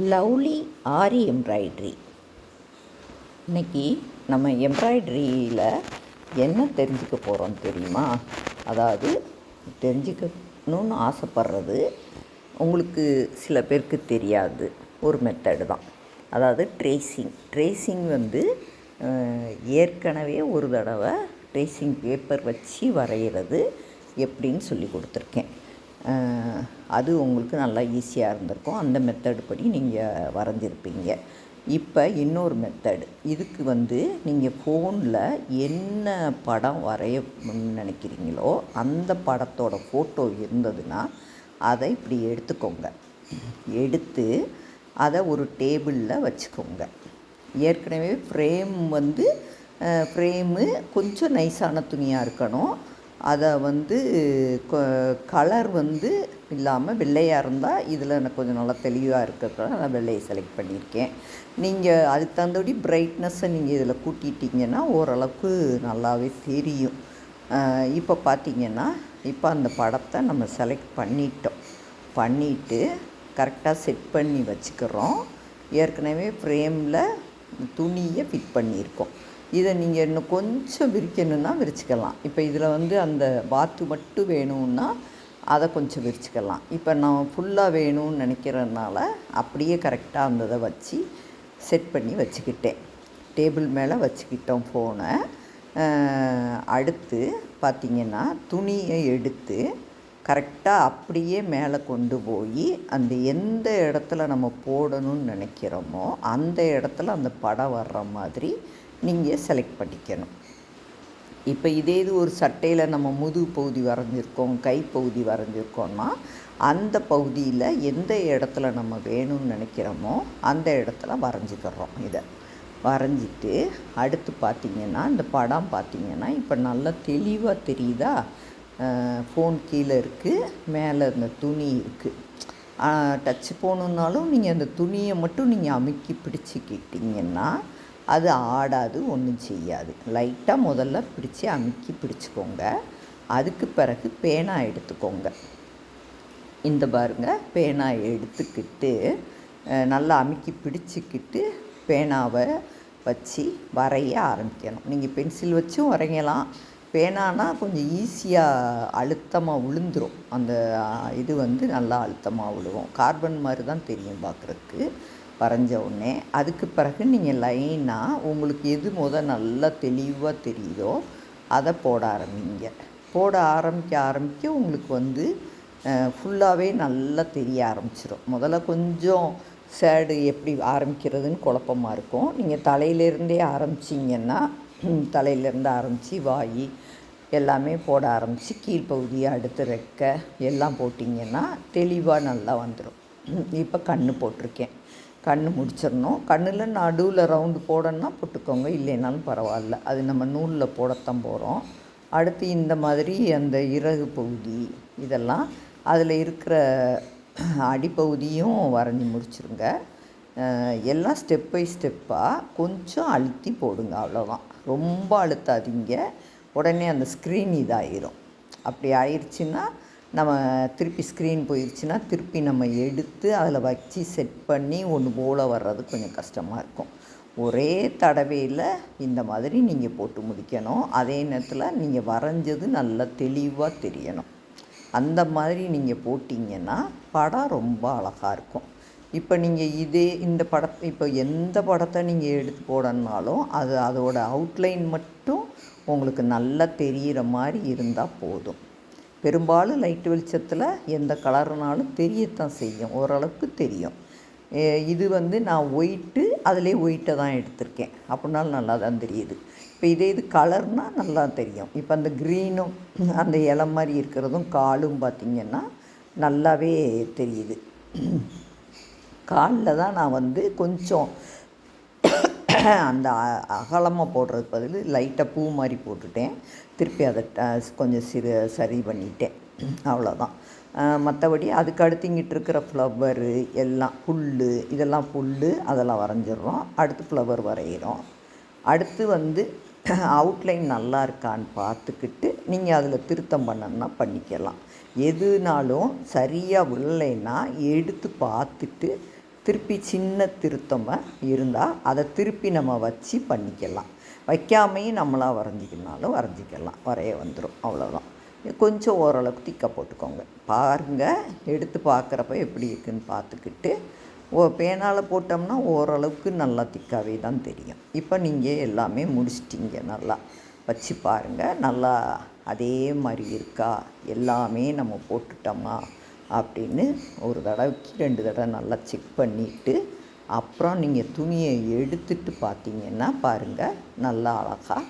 Lovely ஆரி embroidery. இன்னைக்கு நம்ம எம்ப்ராய்ட்ரியில் என்ன தெரிஞ்சுக்க போகிறோம் தெரியுமா? அதாவது தெரிஞ்சுக்கணுன்னு ஆசைப்படுறது உங்களுக்கு சில பேருக்கு தெரியாது. ஒரு மெத்தடு தான். அதாவது ட்ரேசிங் ட்ரேசிங் வந்து ஏற்கனவே ஒரு தடவை ட்ரேசிங் பேப்பர் வச்சு வரைகிறது எப்படின்னு சொல்லி கொடுத்துருக்கேன். அது உங்களுக்கு நல்லா ஈஸியாக இருந்திருக்கும். அந்த மெத்தடு படி நீங்கள் வரைஞ்சிருப்பீங்க. இப்போ இன்னொரு மெத்தடு இதுக்கு வந்து நீங்கள் ஃபோனில் என்ன படம் வரைய நினைக்கிறீங்களோ அந்த படத்தோட ஃபோட்டோ இருந்ததுன்னா அதை இப்படி எடுத்துக்கோங்க. எடுத்து அதை ஒரு டேபிளில் வச்சுக்கோங்க. ஏற்கனவே ஃப்ரேம் வந்து ஃப்ரேமு கொஞ்சம் நைஸான துணியாக இருக்கணும். அதை வந்து கலர் வந்து இல்லாமல் வெள்ளையாக இருந்தால் இதில் எனக்கு கொஞ்சம் நல்லா தெளிவாக இருக்கிறதுனால நான் வெள்ளையை செலக்ட் பண்ணியிருக்கேன். நீங்கள் அதுக்கு தகுந்தபடி பிரைட்னஸை நீங்கள் இதில் கூட்டிட்டிங்கன்னா ஓரளவுக்கு நல்லாவே தெரியும். இப்போ பார்த்தீங்கன்னா இப்போ அந்த படத்தை நம்ம செலக்ட் பண்ணிட்டோம். பண்ணிவிட்டு கரெக்டாக செட் பண்ணி வச்சுக்கிறோம். ஏற்கனவே ஃப்ரேமில் துணியை ஃபிட் பண்ணியிருக்கோம். இதை நீங்கள் இன்னும் கொஞ்சம் விரிக்கணுன்னா விரிச்சுக்கலாம். இப்போ இதில் வந்து அந்த பாத்து மட்டும் வேணும்னா அதை கொஞ்சம் விரிச்சுக்கலாம். இப்போ நான் ஃபுல்லாக வேணும்னு நினைக்கிறதுனால அப்படியே கரெக்டாக அந்த இதை வச்சு செட் பண்ணி வச்சுக்கிட்டேன். டேபிள் மேலே வச்சுக்கிட்டோம் ஃபோனை அடுத்து பார்த்திங்கன்னா துணியை எடுத்து கரெக்டாக அப்படியே மேலே கொண்டு போய் அந்த எந்த இடத்துல நம்ம போடணும்னு நினைக்கிறோமோ அந்த இடத்துல அந்த படம் வர்ற மாதிரி நீங்கள் செலக்ட் பண்ணிக்கணும். இப்போ இதே இது ஒரு சட்டையில் நம்ம முதுகு பகுதி வரைஞ்சிருக்கோம் கைப்பகுதி வரைஞ்சிருக்கோம்னா அந்த பகுதியில் எந்த இடத்துல நம்ம வேணும்னு நினைக்கிறோமோ அந்த இடத்துல வரைஞ்சிக்கிறோம் இதை. வரைஞ்சிட்டு அடுத்து பார்த்திங்கன்னா இந்த படம் பார்த்திங்கன்னா இப்போ நல்லா தெளிவாக தெரியுதா? ஃபோன் கீழே இருக்குது மேலே இந்த துணி இருக்குது டச்சு போகணுன்னாலும் நீங்கள் அந்த துணியை மட்டும் நீங்கள் அமுக்கி பிடிச்சிக்கிட்டிங்கன்னா அது ஆடாது ஒன்றும் செய்யாது. லைட்டாக முதல்ல பிடிச்சி அமுக்கி பிடிச்சிக்கோங்க. அதுக்கு பிறகு பேனா எடுத்துக்கோங்க. இந்த பாருங்க பேனா எடுத்துக்கிட்டு நல்லா அமுக்கி பிடிச்சிக்கிட்டு பேனாவை வச்சு வரைய ஆரம்பிக்கணும். நீங்கள் பென்சில் வச்சும் வரையலாம். பேனானா கொஞ்சம் ஈஸியாக அழுத்தமாக விழுந்துரும் அந்த இது வந்து நல்லா அழுத்தமாக விழுவும் கார்பன் மாதிரி தான் தெரியும் பார்க்குறதுக்கு. வரைஞ்ச உடனே அதுக்கு பிறகு நீங்கள் லைனாக உங்களுக்கு எது முத நல்லா தெளிவாக தெரியுதோ அதை போட ஆரம்பிங்க. போட ஆரம்பிக்க ஆரம்பிக்க உங்களுக்கு வந்து ஃபுல்லாகவே நல்லா தெரிய ஆரம்பிச்சிடும் முதல்ல கொஞ்சம் சேடு எப்படி ஆரம்பிக்கிறதுன்னு குழப்பமா இருக்கும். நீங்கள் தலையிலேருந்தே ஆரம்பிச்சிங்கன்னா தலையிலேருந்து ஆரம்பித்து வாய் எல்லாமே போட ஆரம்பித்து கீழ்ப்பகுதி அடுத்து ரெக்கை எல்லாம் போட்டிங்கன்னா தெளிவாக நல்லா வந்துடும் இப்போ கண்ணு போட்டிருக்கேன். கண் முடிச்சிடணும். கண்ணில் நடுவில் ரவுண்டு போடணும்னா போட்டுக்கோங்க. இல்லைனாலும் பரவாயில்ல. அது நம்ம நூலில் போடத்தான் போகிறோம் அடுத்து இந்த மாதிரி அந்த இறகு பகுதி இதெல்லாம் அதில் இருக்கிற அடிப்பகுதியும் வரைஞ்சி முடிச்சுருங்க. எல்லாம் ஸ்டெப் பை ஸ்டெப்பாக கொஞ்சம் அழுத்தி போடுங்க அவ்வளோதான் ரொம்ப அழுத்தாதீங்க. உடனே அந்த ஸ்க்ரீன் இதாயிரும். அப்படி ஆயிடுச்சுன்னா நம்ம திருப்பி ஸ்க்ரீன் போயிடுச்சுன்னா திருப்பி நம்ம எடுத்து அதில் வச்சு செட் பண்ணி ஒன்று போல் வர்றது கொஞ்சம் கஷ்டமாக இருக்கும். ஒரே தடவையில் இந்த மாதிரி நீங்கள் போட்டு முடிக்கணும். அதே நேரத்தில் நீங்கள் வரைஞ்சது நல்லா தெளிவாக தெரியணும். அந்த மாதிரி நீங்கள் போட்டிங்கன்னா படம் ரொம்ப அழகாக இருக்கும். இப்போ நீங்கள் இதே இந்த படம் இப்போ எந்த படத்தை நீங்கள் எடுத்து போடணுனாலும் அது அதோட அவுட்லைன் மட்டும் உங்களுக்கு நல்லா தெரிகிற மாதிரி இருந்தால் போதும். பெரும்பாலும் லைட் வெளிச்சத்தில் எந்த கலர்னாலும் தெரியத்தான் செய்யும். ஓரளவுக்கு தெரியும். இது வந்து நான் ஒயிட்டு அதிலே ஒயிட்டை தான் எடுத்திருக்கேன். அப்படின்னாலும் நல்லா தான் தெரியுது. இப்போ இதே இது கலர்னால் நல்லா தெரியும். இப்போ அந்த க்ரீனும் அந்த இலை மாதிரி இருக்கிறதும் காலும் பார்த்திங்கன்னா நல்லாவே தெரியுது. காலில் தான் நான் வந்து கொஞ்சம் அந்த அ- அகலமாக போடுறதுக்கு பதில் லைட்டாக பூ மாதிரி போட்டுட்டேன். திருப்பி அதை கொஞ்சம் சிறு சரி பண்ணிட்டேன். அவ்வளோதான் மற்றபடி அதுக்கு அடுத்து இங்கிட்டு இருக்கிற ஃப்ளவரு எல்லாம் புல் இதெல்லாம் புல் அதெல்லாம் வரைஞ்சிடுறோம். அடுத்து ஃப்ளவர் வரைகிறோம். அடுத்து வந்து அவுட்லைன் நல்லா இருக்கான்னு பார்த்துக்கிட்டு நீங்கள் அதில் திருத்தம் பண்ணணும்னா பண்ணிக்கலாம். எதுனாலும் சரியாக விழலைன்னா எடுத்து பார்த்துட்டு திருப்பி சின்ன திருத்தமாக இருந்தால் அதை திருப்பி நம்ம வச்சு பண்ணிக்கலாம். வைக்காமையும் நம்மளாக வரைஞ்சிக்கனாலும் வரைஞ்சிக்கலாம். வரைய வந்துடும் அவ்வளோதான் கொஞ்சம் ஓரளவுக்கு திக்காக போட்டுக்கோங்க. பாருங்கள் எடுத்து பார்க்குறப்ப எப்படி இருக்குன்னு பார்த்துக்கிட்டு ஓ பேனால் போட்டோம்னா ஓரளவுக்கு நல்லா திக்காகவே தான் தெரியும். இப்போ நீங்கள் எல்லாமே முடிச்சிட்டிங்க. நல்லா வச்சு பாருங்கள் நல்லா அதே மாதிரி இருக்கா? எல்லாமே நம்ம போட்டுட்டோமா? அப்படின்னு ஒரு தடவைக்கு ரெண்டு தடவை நல்லா செக் பண்ணிவிட்டு அப்புறம் நீங்கள் துணியை எடுத்துட்டு பார்த்தீங்கன்னா பாருங்கள் நல்லா அழகாக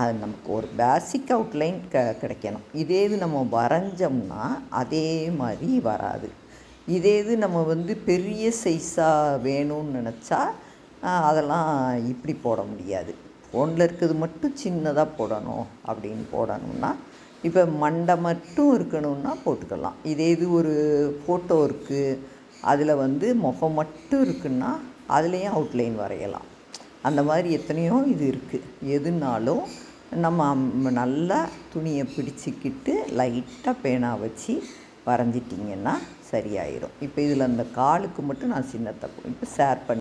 அது நமக்கு ஒரு பேசிக் அவுட்லைன் க கிடைக்கணும். இதே இது நம்ம வரைஞ்சோம்னா அதே மாதிரி வராது. இதே இது நம்ம வந்து பெரிய சைஸாக வேணும்னு நினச்சா அதெல்லாம் இப்படி போட முடியாது. ஃபோனில் இருக்கிறது மட்டும் சின்னதாக போடணும் அப்படின்னு போடணும்னா இப்போ மண்டை மட்டும் இருக்கணும்னா போட்டுக்கலாம். இதே இது ஒரு ஃபோட்டோ இருக்குது அதில் வந்து முகம் மட்டும் இருக்குன்னா அதுலேயும் அவுட்லைன் வரையலாம். அந்த மாதிரி எத்தனையோ இது இருக்குது எதுனாலும் நம்ம நல்லா துணியை பிடிச்சிக்கிட்டு லைட்டாக பேனா வச்சு வரைஞ்சிட்டிங்கன்னா சரியாயிரும். இப்போ இதில் அந்த காலுக்கு மட்டும் நான் சின்ன தப்பு இப்போ ஷேர் பண்ணி